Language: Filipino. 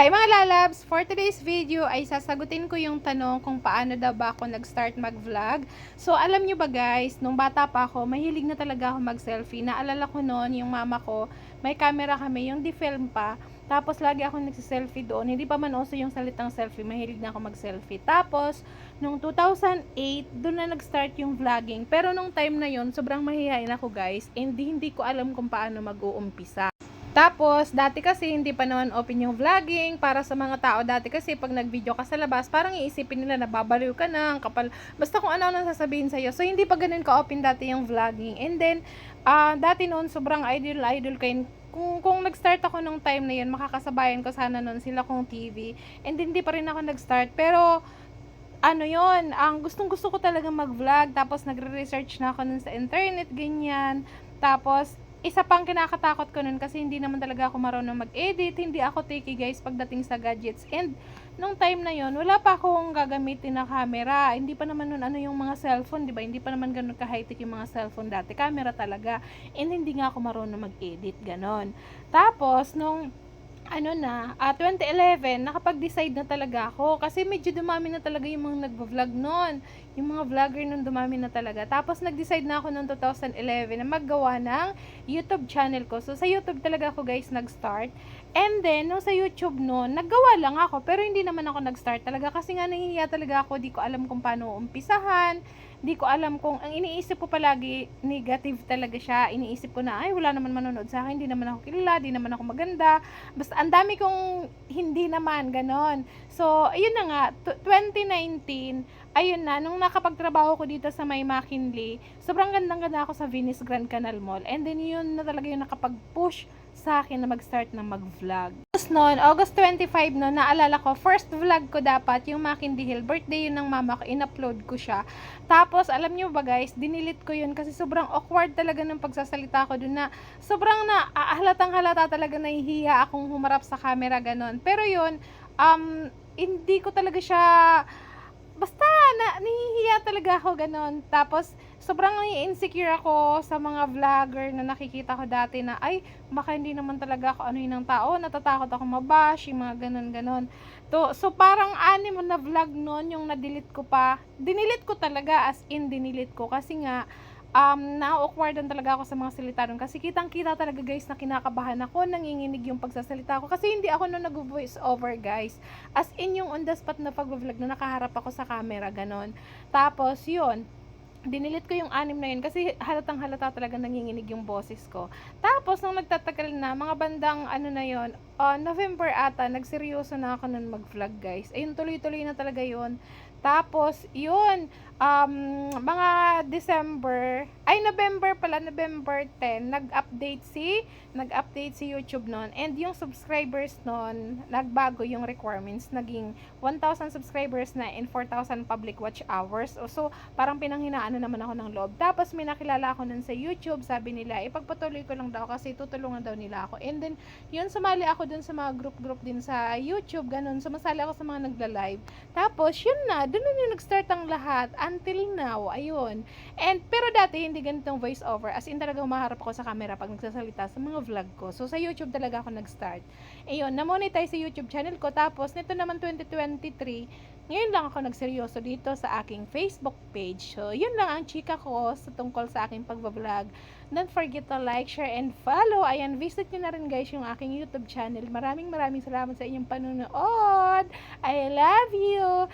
Hi mga lalabs! For today's video ay sasagutin ko yung tanong kung paano daw ba ako nag-start mag-vlog. So alam nyo ba guys, nung bata pa ako, mahilig na talaga ako mag-selfie. Naalala ko noon, yung mama ko, may camera kami, yung di-film pa. Tapos lagi ako nagsiselfie doon. Hindi pa man uso yung salitang selfie, mahilig na ako mag-selfie. Tapos, nung 2008, doon na nag-start yung vlogging. Pero nung time na yon sobrang mahihayin ako guys. And hindi ko alam kung paano mag-uumpisa. Tapos, dati kasi hindi pa naman open yung vlogging para sa mga tao. Dati kasi pag nag-video ka sa labas, parang iisipin nila na babaliw ka na, kapal. Basta kung ano nang sasabihin sa'yo. So, hindi pa ganun ka-open dati yung vlogging. And then, ah dati noon, sobrang idol-idol yun. Kung, kung nag-start ako nung time na yun, makakasabayan ko sana noon sila kong TV. And hindi pa rin ako nag-start. Pero, ano yon ang gustong gusto ko talaga mag-vlog. Tapos, nagre-research na ako nun sa internet, ganyan. Tapos, isa pang kinakatakot ko nun kasi hindi naman talaga ako marunong mag-edit, hindi ako take guys pagdating sa gadgets. And nung time na yon wala pa akong gagamitin na camera. Hindi pa naman nun ano yung mga cellphone, di ba? Hindi pa naman ganun ka-high-tech yung mga cellphone dati. Camera talaga. And hindi nga ako marunong mag-edit, ganon. Tapos, nung ano na, ah 2011, nakapag-decide na talaga ako. Kasi medyo dumami na talaga yung mga nagvo-vlog noon. Yung mga vlogger noon dumami na talaga. Tapos nag-decide na ako noong 2011 na maggawa ng YouTube channel ko. So sa YouTube talaga ako guys nag-start. And then, nung sa YouTube noon, naggawa lang ako. Pero hindi naman ako nag-start talaga. Kasi nga nahihiya talaga ako. Di ko alam kung paano umpisahan. Di ko alam kung, ang iniisip ko palagi, negative talaga siya. Iniisip ko na, ay wala naman manonood sa akin. Di naman ako kilala. Di naman ako maganda. Basta ang dami kong hindi naman, ganon. So, ayun na nga, t- 2019, ayun na, nung nakapagtrabaho ko dito sa may McKinley, sobrang gandang-ganda ako sa Venice Grand Canal Mall. And then, yun na talaga yung nakapag-push sa akin na mag-start na mag-vlog. Tapos noon, August 25 no, naalala ko, first vlog ko dapat, yung McKinley Hill, birthday yun ng mama ko, in-upload ko siya. Tapos, alam nyo ba guys, dinilit ko yun kasi sobrang awkward talaga ng pagsasalita ko dun na sobrang na ah, halatang halata talaga nahihiya akong humarap sa camera ganon. Pero yun, um, hindi ko talaga siya basta na nahihiya talaga ako ganon. Tapos sobrang insecure ako sa mga vlogger na nakikita ko dati na ay baka hindi naman talaga ako ano ng tao, natatakot ako mabash, yung mga ganon. To, so parang anim na vlog noon yung na-delete ko pa. Dinilit ko talaga as in dinilit ko kasi nga um, na-awkwardan talaga ako sa mga salita nun. Kasi kitang-kita talaga guys na kinakabahan ako, nanginginig yung pagsasalita ko. Kasi hindi ako nung nag-voice over guys. As in yung on the spot na pag-vlog na nakaharap ako sa camera, ganon. Tapos yun, dinilit ko yung anim na yun kasi halatang halata talaga nanginginig yung boses ko. Tapos, nung nagtatagal na, mga bandang ano na yun, uh, November ata, nagseryoso na ako nun mag-vlog guys. Ayun, tuloy-tuloy na talaga yun. Tapos, yun, um, mga December, ay November pala, November 10, nag-update si, nag-update si YouTube noon. And yung subscribers noon, nagbago yung requirements, naging 1,000 subscribers na and 4,000 public watch hours. So, parang pinanghinaan na naman ako ng loob. Tapos, may nakilala ako nun sa YouTube, sabi nila, ipagpatuloy ko lang daw kasi tutulungan daw nila ako. And then, yun, sumali ako dun sa mga group-group din sa YouTube, ganun. Sumasali ako sa mga nagla-live. Tapos, yun na, dun na nag-start ang lahat until now, ayun. And, pero dati, hindi ganitong voice over. As in, talaga humaharap ako sa camera pag nagsasalita sa mga vlog ko. So, sa YouTube talaga ako nag-start. Ayun, na-monetize sa YouTube channel ko. Tapos, nito naman 2023, ngayon lang ako nagseryoso dito sa aking Facebook page. So, yun lang ang chika ko sa tungkol sa aking pagbablog. Don't forget to like, share, and follow. Ayan, visit nyo na rin guys yung aking YouTube channel. Maraming maraming salamat sa inyong panonood. I love you!